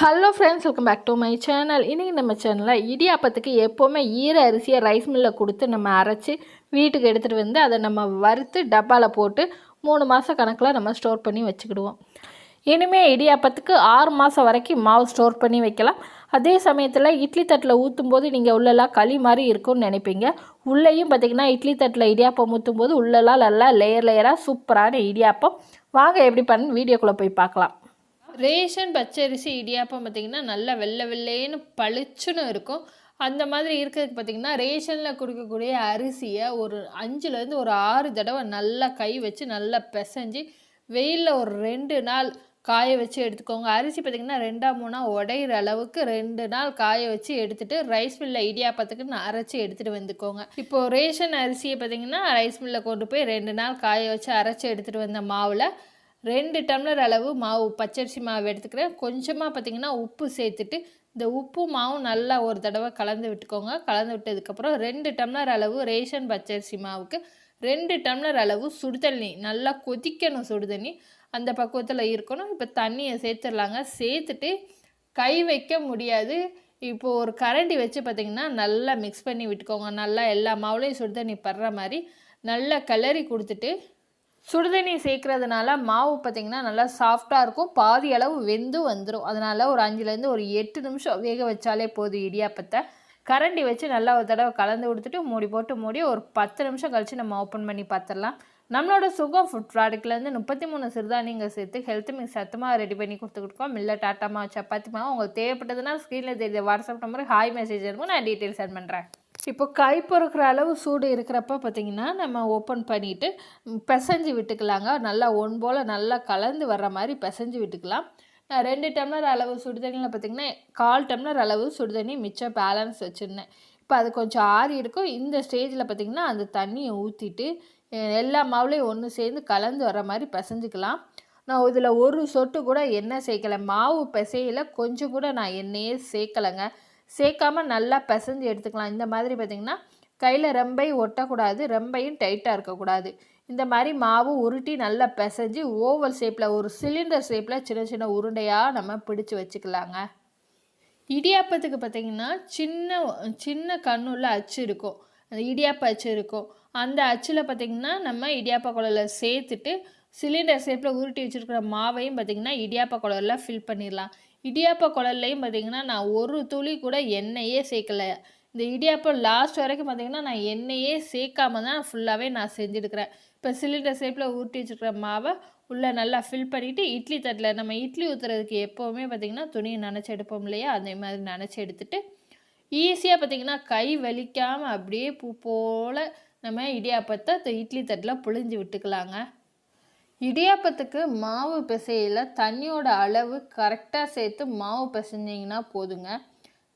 Hello friends welcome back to my channel இன்றைக்கி நம்ம சேனலில் இடியாப்பத்துக்கு எப்போவுமே ஈர அரிசியை ரைஸ் மில்லில் கொடுத்து நம்ம அரைச்சி வீட்டுக்கு எடுத்துகிட்டு வந்து அதை நம்ம வறுத்து டப்பாவில் போட்டு மூணு மாத கணக்கில் நம்ம ஸ்டோர் பண்ணி வச்சுக்கிடுவோம். இனிமேல் இடியாப்பத்துக்கு ஆறு மாதம் வரைக்கும் மாவு ஸ்டோர் பண்ணி வைக்கலாம். அதே சமயத்தில் இட்லி தட்டில் ஊற்றும் போது நீங்கள் உள்ளெல்லாம் களி மாதிரி இருக்கும்னு நினைப்பீங்க. உள்ளேயும் பார்த்திங்கன்னா இட்லி தட்டில் இடியாப்பம் ஊற்றும் போது உள்ளெல்லாம் நல்லா லேயர் லேயராக சூப்பரான இடியாப்பம். வாங்க எப்படி பண்ணு வீடியோக்குள்ளே போய் பார்க்கலாம். ரேஷன் பச்சரிசி இடியாப்பம் பார்த்திங்கன்னா நல்லா வெள்ளை வெள்ளைன்னு பளிச்சுன்னு இருக்கும். அந்த மாதிரி இருக்கிறதுக்கு பார்த்திங்கன்னா ரேஷனில் கொடுக்கக்கூடிய அரிசியை ஒரு அஞ்சுலேருந்து ஒரு ஆறு தடவை நல்லா கை வச்சு நல்லா பிசைஞ்சு வெயிலில் ஒரு ரெண்டு நாள் காய வச்சு எடுத்துக்கோங்க. அரிசி பார்த்திங்கன்னா ரெண்டாம் மூணா உடையிற அளவுக்கு ரெண்டு நாள் காய வச்சு எடுத்துகிட்டு ரைஸ் மில்லில் இடியாப்பத்துக்கு அரைச்சி எடுத்துகிட்டு வந்துக்கோங்க. இப்போது ரேஷன் அரிசியை பார்த்திங்கன்னா ரைஸ் மில்லில் கொண்டு போய் ரெண்டு நாள் காய வச்சு அரைச்சி எடுத்துகிட்டு வந்த மாவில் ரெண்டு டம்ளர் அளவு மாவு பச்சரிசி மாவு எடுத்துக்கிறேன். கொஞ்சமாக பார்த்திங்கன்னா உப்பு சேர்த்துட்டு இந்த உப்பு மாவும் நல்லா ஒரு தடவை கலந்து விட்டுக்கோங்க. கலந்து விட்டதுக்கப்புறம் ரெண்டு டம்ளர் அளவு ரேஷன் பச்சரிசி மாவுக்கு ரெண்டு டம்ளர் அளவு சுடுதண்ணி. நல்லா கொதிக்கணும் சுடுதண்ணி. அந்த பக்குவத்தில் இருக்கணும். இப்போ தண்ணியை சேர்த்துடலாங்க. சேர்த்துட்டு கை வைக்க முடியாது. இப்போது ஒரு கரண்டி வச்சு பார்த்திங்கன்னா நல்லா மிக்ஸ் பண்ணி விட்டுக்கோங்க. நல்லா எல்லா மாவுலையும் சுடுதண்ணி படுற மாதிரி. நல்லா கிளறி கொடுத்துட்டு சுடுதண்ணி சேர்க்கறதுனால மாவு பார்த்திங்கன்னா நல்லா சாஃப்டாக இருக்கும். பாதி அளவு வெந்து வந்துடும் அதனால் ஒரு அஞ்சுலேருந்து ஒரு எட்டு நிமிஷம் வேக வச்சாலே போதும் இடியாப்பத்தை. கரண்டி வச்சு நல்லா ஒரு தடவை கலந்து கொடுத்துட்டு மூடி போட்டு மூடி ஒரு பத்து நிமிஷம் கழித்து நம்ம ஓப்பன் பண்ணி பார்த்துடலாம் நம்மளோட சுகம் ஃபுட் ப்ராடக்ட்லேருந்து முப்பத்தி மூணு சிறுதானியங்கள் சேர்த்து ஹெல்த் மிக்ஸ் சத்தமாக ரெடி பண்ணி கொடுத்துருக்கோம் மில்ல டாட்டா சப்பாத்தி மாவு உங்களுக்கு தேவைப்பட்டதுன்னா ஸ்க்ரீனில் தெரியுது. வாட்ஸ்அப் நம்பருக்கு ஹாய் மெசேஜ் இருக்கும் நான் டீட்டெயில்ஸ் சென்ட் பண்ணுறேன் இப்போ கை பொறுக்கிற அளவு சூடு இருக்கிறப்ப பார்த்திங்கன்னா நம்ம ஓப்பன் பண்ணிவிட்டு பிசைஞ்சு விட்டுக்கலாங்க. நல்லா ஒன் போல் நல்லா கலந்து வர்ற மாதிரி பிசைஞ்சு விட்டுக்கலாம். நான் ரெண்டு டம்ளர் அளவு சுடுதண்ணியில் பார்த்திங்கன்னா கால் டம்ளர் அளவு சுடுதண்ணி மிச்சம் பேலன்ஸ் வச்சுருந்தேன். இப்போ அது கொஞ்சம் ஆறி இருக்கும். இந்த ஸ்டேஜில் பார்த்திங்கன்னா அந்த தண்ணியை ஊற்றிட்டு எல்லா மாவுலேயும் ஒன்று சேர்ந்து கலந்து வர மாதிரி பிசைஞ்சுக்கலாம். நான் இதில் ஒரு சொட்டு கூட எண்ணெய் சேர்க்கலை. மாவு பிசையில். கொஞ்சம் கூட நான் எண்ணெயே சேர்க்கலைங்க. சேர்க்காம நல்லா பிசைஞ்சு எடுத்துக்கலாம். இந்த மாதிரி பார்த்திங்கன்னா கையில் ரெம்பை ஒட்டக்கூடாது. ரெம்பையும் டைட்டாக இருக்கக்கூடாது. இந்த மாதிரி மாவு உருட்டி நல்லா பிசைஞ்சு ஓவல் ஷேப்பில் ஒரு சிலிண்டர் ஷேப்பில் சின்ன சின்ன உருண்டையாக நம்ம பிடிச்சி வச்சுக்கலாங்க. இடியாப்பத்துக்கு பார்த்திங்கன்னா சின்ன சின்ன கண்ணுள்ள அச்சு இருக்கும். அந்த இடியாப்ப அச்சு இருக்கும். அந்த அச்சில் பார்த்திங்கன்னா நம்ம இடியாப்ப குழலில் சேர்த்துட்டு சிலிண்டர் ஷேப்பில் உருட்டி வச்சுருக்கிற மாவையும் பார்த்திங்கன்னா இடியாப்ப குழலில் ஃபில் பண்ணிடலாம். இடியாப்ப குழல்லையும் பார்த்திங்கன்னா நான் ஒரு துளி கூட எண்ணெயே சேர்க்கலை. இந்த இடியாப்பம் லாஸ்ட் வரைக்கும் பார்த்திங்கன்னா நான் எண்ணெயே சேர்க்காம தான் ஃபுல்லாகவே நான் செஞ்சுருக்கிறேன். இப்போ சிலிண்டர் ஷேப்பில் ஊட்டி வச்சுருக்கிற மாவை உள்ளே நல்லா ஃபில் பண்ணிவிட்டு இட்லி தட்டில் நம்ம இட்லி ஊற்றுறதுக்கு எப்போவுமே பார்த்திங்கன்னா துணியை நினச்சி எடுப்போம் இல்லையா? அதே மாதிரி நினச்சி எடுத்துகிட்டு ஈஸியாக பார்த்திங்கன்னா கை வலிக்காமல் அப்படியே பூ போல் நம்ம இடியாப்பத்தை இட்லி தட்டில் புழிஞ்சு விட்டுக்கலாங்க. இடியாப்பத்துக்கு மாவு பிசையில் தண்ணியோட அளவு கரெக்டாக சேர்த்து மாவு பிசைஞ்சிங்கன்னா போதுங்க.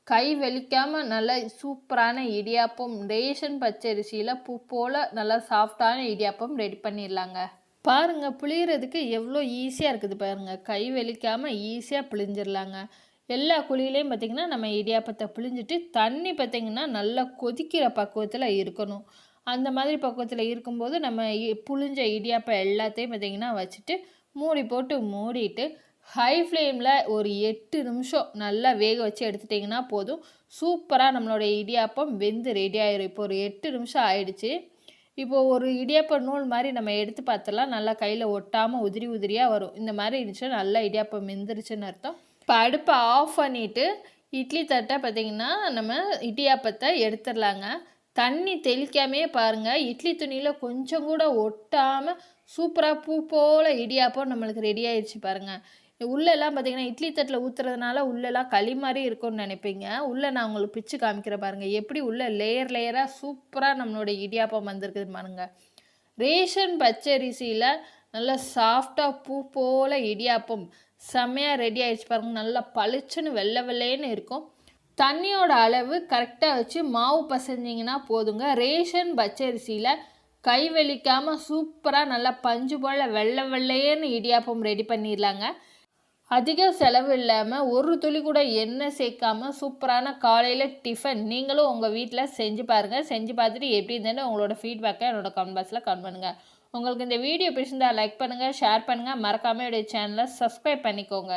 கை வலிக்காமல் நல்ல சூப்பரான இடியாப்பம் ரேஷன் பச்சரிசியில் பூ போல் நல்லா சாஃப்டான இடியாப்பம் ரெடி பண்ணிடலாங்க. பாருங்கள் புளியறதுக்கு எவ்வளோ ஈஸியாக இருக்குது பாருங்கள் கை வலிக்காமல் ஈஸியாக புளிஞ்சிடலாங்க. எல்லா குழியிலையும் பார்த்திங்கன்னா நம்ம இடியாப்பத்தை புளிஞ்சிட்டு தண்ணி பார்த்திங்கன்னா நல்லா கொதிக்கிற பக்குவத்தில் இருக்கணும். அந்த மாதிரி பக்குவத்தில் இருக்கும்போது நம்ம புளிஞ்ச இடியாப்பம் எல்லாத்தையும் பார்த்திங்கன்னா வச்சுட்டு மூடி போட்டு மூடிட்டு ஹை ஃப்ளேமில் ஒரு எட்டு நிமிஷம் நல்லா வேக வச்சு எடுத்துட்டிங்கன்னா போதும். சூப்பராக நம்மளோட இடியாப்பம் வெந்து ரெடி ஆயிடும் இப்போ ஒரு எட்டு நிமிஷம் ஆயிடுச்சு. இப்போது ஒரு இடியாப்ப நூல் மாதிரி நம்ம எடுத்து பார்த்தலாம் நல்லா கையில் ஒட்டாமல் உதிரி உதிரியாக வரும். இந்த மாதிரி இருந்துச்சுன்னா நல்லா இடியாப்பம் வெந்துருச்சுன்னு அர்த்தம். இப்போ அடுப்பை ஆஃப் பண்ணிவிட்டு இட்லி தட்டை பார்த்திங்கன்னா நம்ம இடியாப்பத்தை எடுத்துடலாங்க. தண்ணி தெளிக்காமே பாருங்கள் இட்லி துணியில் கொஞ்சம் கூட ஒட்டாமல் சூப்பராக பூ போல் இடியாப்பம் நம்மளுக்கு ரெடி ஆயிடுச்சு பாருங்கள் உள்ளெல்லாம் பார்த்தீங்கன்னா இட்லி தட்டில் ஊற்றுறதுனால உள்ளெல்லாம் களி மாதிரி இருக்கும்னு நினைப்பீங்க. உள்ளே நான் உங்களுக்கு பிச்சு காமிக்கிற பாருங்கள் எப்படி உள்ள லேயர் லேயராக சூப்பராக நம்மளோட இடியாப்பம் வந்திருக்குது பாருங்கள் ரேஷன் பச்சரிசியில் நல்லா சாஃப்டாக பூ போல் இடியாப்பம் செம்மையாக ரெடி ஆகிடுச்சு பாருங்கள் நல்லா பளிச்சுன்னு வெள்ளை வெள்ளைன்னு இருக்கும். தண்ணியோட அளவு கரெக்டாக வச்சு மாவு பசைஞ்சிங்கன்னா போதுங்க. ரேஷன் பச்சரிசியில் கை வலிக்காமல் சூப்பராக நல்லா பஞ்சு போல் வெள்ளை வெள்ளையேன்னு இடியாப்பம் ரெடி பண்ணிடலாங்க அதிக செலவு இல்லாமல் ஒரு துளி கூட எண்ணெய் சேர்க்காம சூப்பரான காலையில் டிஃபன் நீங்களும் உங்கள் வீட்டில் செஞ்சு பாருங்கள் செஞ்சு பார்த்துட்டு எப்படி இருந்தேன்னு உங்களோட ஃபீட்பேக்கை என்னோட கமெண்ட் பாக்ஸில் கமெண்ட் பண்ணுங்கள் உங்களுக்கு இந்த வீடியோ பிடிச்சிருந்தா லைக் பண்ணுங்கள் ஷேர் பண்ணுங்கள் மறக்காமல் என்னுடைய சேனலை சப்ஸ்கிரைப் பண்ணிக்கோங்க.